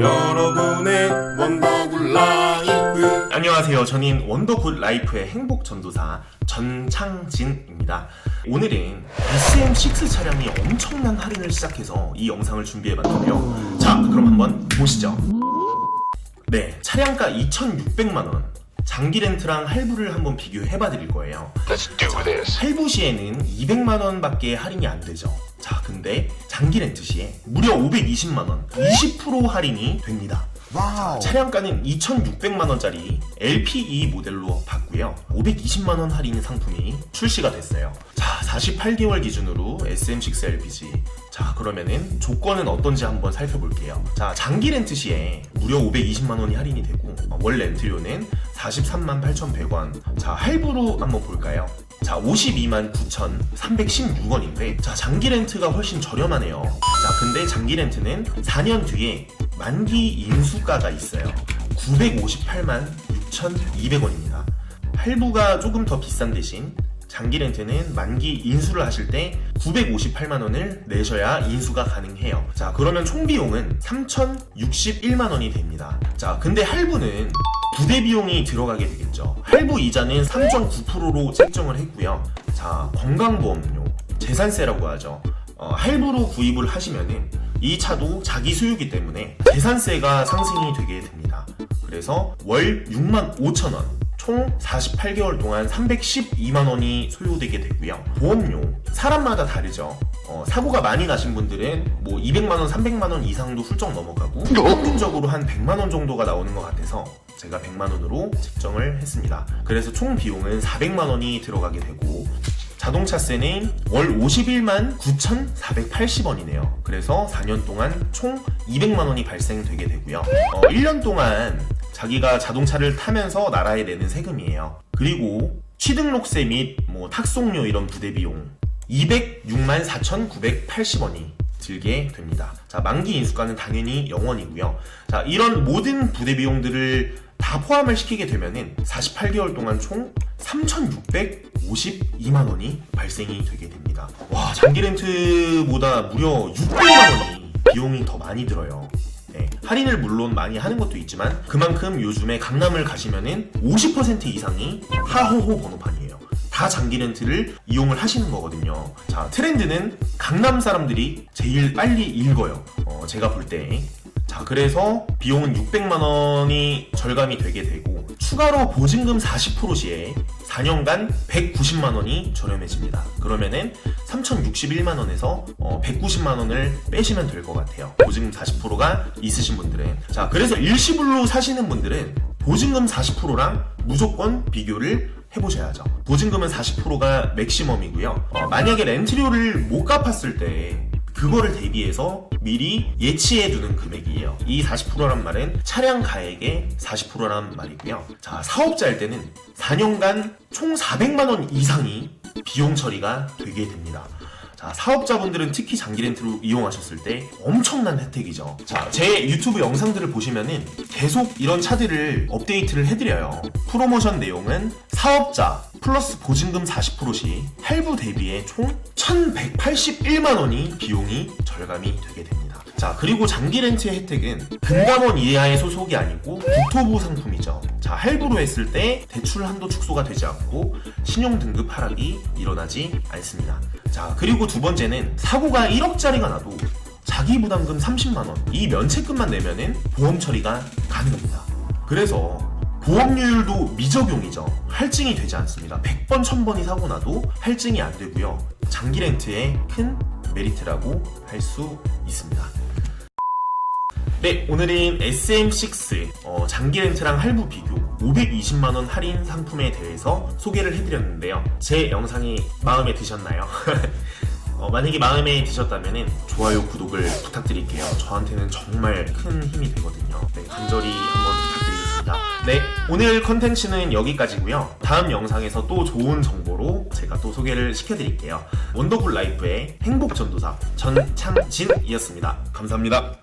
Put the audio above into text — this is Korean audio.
여러분의 원더굴 라이프 안녕하세요. 저는 원더굿 라이프의 행복 전도사 전창진입니다. 오늘은 SM6 차량이 엄청난 할인을 시작해서 이 영상을 준비해봤는데요. 자, 그럼 한번 보시죠. 네, 차량가 2,600만원. 장기 렌트랑 할부를 한번 비교해봐 드릴 거예요. Let's do this. 할부 시에는 200만 원 밖에 할인이 안 되죠. 자, 근데 장기 렌트 시에 무려 520만 원, 20% 할인이 됩니다. 자, 차량가는 2,600만 원짜리 LPE 모델로 봤고요. 520만 원 할인 상품이 출시가 됐어요. 자, 48개월 기준으로 SM6 LPG. 자, 그러면은 조건은 어떤지 한번 살펴볼게요. 자, 장기 렌트 시에 무려 520만 원이 할인이 되고 어, 월 렌트료는 43만 8,100원. 자, 할부로 한번 볼까요? 자, 52만 9,316원인데, 자, 장기 렌트가 훨씬 저렴하네요. 자, 근데 장기 렌트는 4년 뒤에 만기 인수가가 있어요. 958만 6,200원입니다. 할부가 조금 더 비싼 대신 장기 렌트는 만기 인수를 하실 때 958만 원을 내셔야 인수가 가능해요. 자, 그러면 총 비용은 3,061만 원이 됩니다. 자, 근데 할부는 부대 비용이 들어가게 되겠죠. 할부 이자는 3.9%로 책정을 했고요. 자, 건강보험료, 재산세라고 하죠. 어, 할부로 구입을 하시면은 이 차도 자기 소유기 때문에 재산세가 상승이 되게 됩니다. 그래서 월 6만 5천 원, 총 48개월 동안 312만 원이 소요되게 되고요. 보험료 사람마다 다르죠. 어, 사고가 많이 나신 분들은 뭐 200만 원, 300만 원 이상도 훌쩍 넘어가고 평균적으로 한 100만 원 정도가 나오는 것 같아서 제가 100만 원으로 책정을 했습니다. 그래서 총 비용은 400만 원이 들어가게 되고 자동차세는 월 51만 9,480원이네요. 그래서 4년 동안 총 200만 원이 발생되게 되고요. 어, 1년 동안 자기가 자동차를 타면서 나라에 내는 세금이에요. 그리고 취등록세 및 뭐 탁송료 이런 부대 비용 206만 4,980원이 들게 됩니다. 자, 만기 인수가는 당연히 0원이고요. 자, 이런 모든 부대 비용들을 다 포함을 시키게 되면은 48개월 동안 총 3,652만 원이 발생이 되게 됩니다. 와, 장기 렌트보다 무려 600만 원이 비용이 더 많이 들어요. 네, 할인을 물론 많이 하는 것도 있지만 그만큼 요즘에 강남을 가시면은 50% 이상이 하호호 번호판이에요. 다 장기 렌트를 이용을 하시는 거거든요. 자, 트렌드는 강남 사람들이 제일 빨리 읽어요. 어, 제가 볼 때. 자, 그래서 비용은 600만 원이 절감이 되게 되고 추가로 보증금 40% 시에 4년간 190만 원이 저렴해집니다. 그러면은 3,061만 원에서 어, 190만 원을 빼시면 될 것 같아요. 보증금 40%가 있으신 분들은. 자, 그래서 일시불로 사시는 분들은 보증금 40%랑 무조건 비교를 해보셔야죠. 보증금은 40%가 맥시멈이고요. 어, 만약에 렌트료를 못 갚았을 때 그거를 대비해서 미리 예치해 두는 금액이에요. 이 40%란 말은 차량 가액의 40%란 말이고요. 자, 사업자일 때는 4년간 총 400만 원 이상이 비용 처리가 되게 됩니다. 자, 사업자분들은 특히 장기 렌트로 이용하셨을 때 엄청난 혜택이죠. 자, 제 유튜브 영상들을 보시면은 계속 이런 차들을 업데이트를 해드려요. 프로모션 내용은 사업자 플러스 보증금 40%시 할부 대비에 총 1181만 원이 비용이 절감이 되게 됩니다. 자, 그리고 장기 렌트의 혜택은 금감원 이하의 소속이 아니고 국토부 상품이죠. 자, 할부로 했을 때 대출 한도 축소가 되지 않고 신용 등급 하락이 일어나지 않습니다. 자, 그리고 두 번째는 사고가 1억짜리가 나도 자기 부담금 30만 원, 이 면책금만 내면은 보험 처리가 가능합니다. 그래서 보험료율도 미적용이죠. 할증이 되지 않습니다. 100번, 1000번이 사고 나도 할증이 안 되고요. 장기 렌트의 큰 메리트라고 할 수 있습니다. 네, 오늘은 SM6 어, 장기 렌트랑 할부 비교 520만원 할인 상품에 대해서 소개를 해드렸는데요. 제 영상이 마음에 드셨나요? 어, 만약에 마음에 드셨다면 좋아요, 구독을 부탁드릴게요. 저한테는 정말 큰 힘이 되거든요. 네, 간절히 한번 부탁드리겠습니다. 네, 오늘 컨텐츠는 여기까지고요. 다음 영상에서 또 좋은 정보로 제가 또 소개를 시켜드릴게요. 원더풀 라이프의 행복 전도사 전창진이었습니다. 감사합니다.